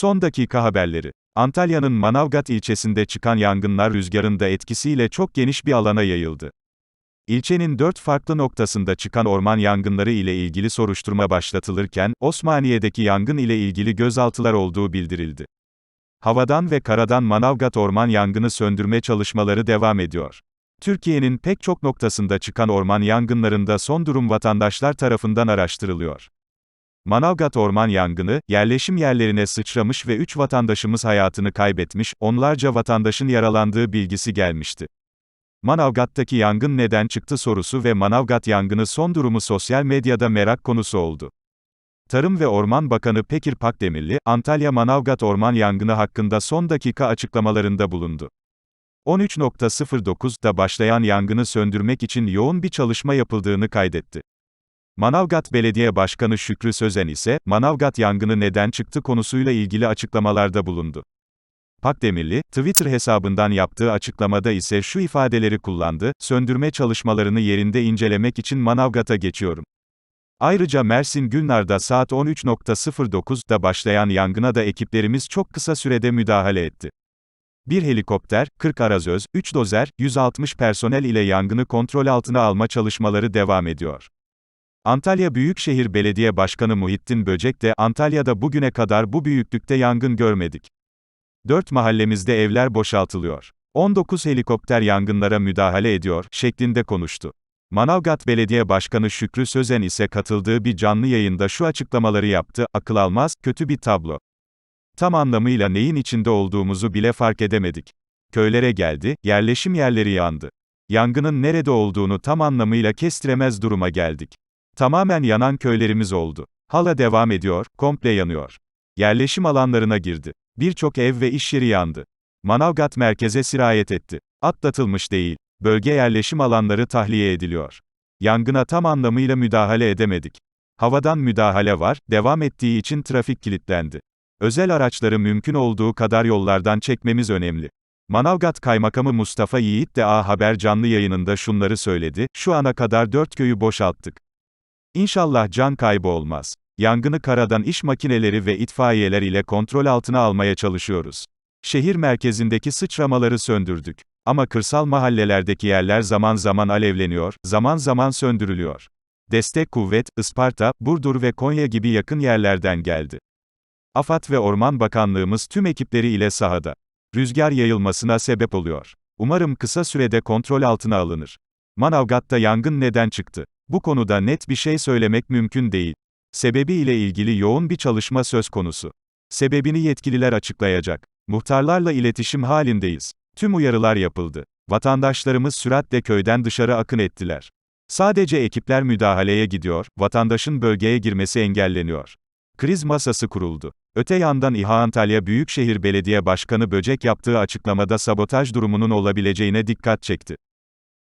Son dakika haberleri. Antalya'nın Manavgat ilçesinde çıkan yangınlar rüzgarın da etkisiyle çok geniş bir alana yayıldı. İlçenin dört farklı noktasında çıkan orman yangınları ile ilgili soruşturma başlatılırken, Osmaniye'deki yangın ile ilgili gözaltılar olduğu bildirildi. Havadan ve karadan Manavgat orman yangını söndürme çalışmaları devam ediyor. Türkiye'nin pek çok noktasında çıkan orman yangınlarında son durum vatandaşlar tarafından araştırılıyor. Manavgat orman yangını, yerleşim yerlerine sıçramış ve 3 vatandaşımız hayatını kaybetmiş, onlarca vatandaşın yaralandığı bilgisi gelmişti. Manavgat'taki yangın neden çıktı sorusu ve Manavgat yangını son durumu sosyal medyada merak konusu oldu. Tarım ve Orman Bakanı Pekir Pakdemirli, Antalya Manavgat orman yangını hakkında son dakika açıklamalarında bulundu. 13.09'da başlayan yangını söndürmek için yoğun bir çalışma yapıldığını kaydetti. Manavgat Belediye Başkanı Şükrü Sözen ise, Manavgat yangını neden çıktı konusuyla ilgili açıklamalarda bulundu. Pakdemirli, Twitter hesabından yaptığı açıklamada ise şu ifadeleri kullandı, söndürme çalışmalarını yerinde incelemek için Manavgat'a geçiyorum. Ayrıca Mersin Gülnar'da saat 13.09'da başlayan yangına da ekiplerimiz çok kısa sürede müdahale etti. Bir helikopter, 40 arazöz, 3 dozer, 160 personel ile yangını kontrol altına alma çalışmaları devam ediyor. Antalya Büyükşehir Belediye Başkanı Muhittin Böcek de, Antalya'da bugüne kadar bu büyüklükte yangın görmedik. 4 mahallemizde evler boşaltılıyor. 19 helikopter yangınlara müdahale ediyor, şeklinde konuştu. Manavgat Belediye Başkanı Şükrü Sözen ise katıldığı bir canlı yayında şu açıklamaları yaptı, akıl almaz, kötü bir tablo. Tam anlamıyla neyin içinde olduğumuzu bile fark edemedik. Köylere geldi, yerleşim yerleri yandı. Yangının nerede olduğunu tam anlamıyla kestiremez duruma geldik. Tamamen yanan köylerimiz oldu. Hala devam ediyor, komple yanıyor. Yerleşim alanlarına girdi. Birçok ev ve iş yeri yandı. Manavgat merkeze sirayet etti. Atlatılmış değil. Bölge yerleşim alanları tahliye ediliyor. Yangına tam anlamıyla müdahale edemedik. Havadan müdahale var, devam ettiği için trafik kilitlendi. Özel araçları mümkün olduğu kadar yollardan çekmemiz önemli. Manavgat Kaymakamı Mustafa Yiğit de A Haber canlı yayınında şunları söyledi, şu ana kadar dört köyü boşalttık. İnşallah can kaybı olmaz. Yangını karadan iş makineleri ve itfaiyeler ile kontrol altına almaya çalışıyoruz. Şehir merkezindeki sıçramaları söndürdük. Ama kırsal mahallelerdeki yerler zaman zaman alevleniyor, zaman zaman söndürülüyor. Destek kuvvet, Isparta, Burdur ve Konya gibi yakın yerlerden geldi. AFAD ve Orman Bakanlığımız tüm ekipleri ile sahada. Rüzgar yayılmasına sebep oluyor. Umarım kısa sürede kontrol altına alınır. Manavgat'ta yangın neden çıktı? Bu konuda net bir şey söylemek mümkün değil. Sebebi ile ilgili yoğun bir çalışma söz konusu. Sebebini yetkililer açıklayacak. Muhtarlarla iletişim halindeyiz. Tüm uyarılar yapıldı. Vatandaşlarımız süratle köyden dışarı akın ettiler. Sadece ekipler müdahaleye gidiyor, vatandaşın bölgeye girmesi engelleniyor. Kriz masası kuruldu. Öte yandan İHA Antalya Büyükşehir Belediye Başkanı Böcek yaptığı açıklamada sabotaj durumunun olabileceğine dikkat çekti.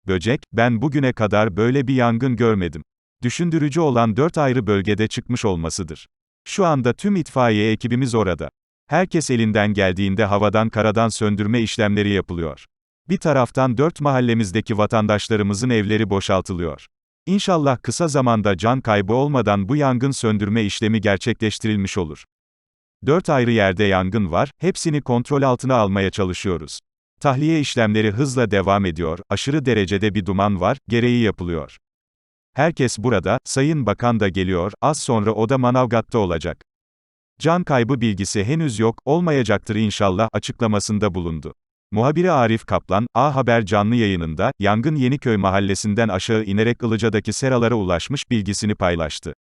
Böcek, ben bugüne kadar böyle bir yangın görmedim. Düşündürücü olan dört ayrı bölgede çıkmış olmasıdır. Şu anda tüm itfaiye ekibimiz orada. Herkes elinden geldiğinde havadan karadan söndürme işlemleri yapılıyor. Bir taraftan dört mahallemizdeki vatandaşlarımızın evleri boşaltılıyor. İnşallah kısa zamanda can kaybı olmadan bu yangın söndürme işlemi gerçekleştirilmiş olur. Dört ayrı yerde yangın var, hepsini kontrol altına almaya çalışıyoruz. Tahliye işlemleri hızla devam ediyor, aşırı derecede bir duman var, gereği yapılıyor. Herkes burada, Sayın Bakan da geliyor, az sonra o da Manavgat'ta olacak. Can kaybı bilgisi henüz yok, olmayacaktır inşallah açıklamasında bulundu. Muhabiri Arif Kaplan, A Haber canlı yayınında, yangın Yeniköy mahallesinden aşağı inerek Ilıca'daki seralara ulaşmış bilgisini paylaştı.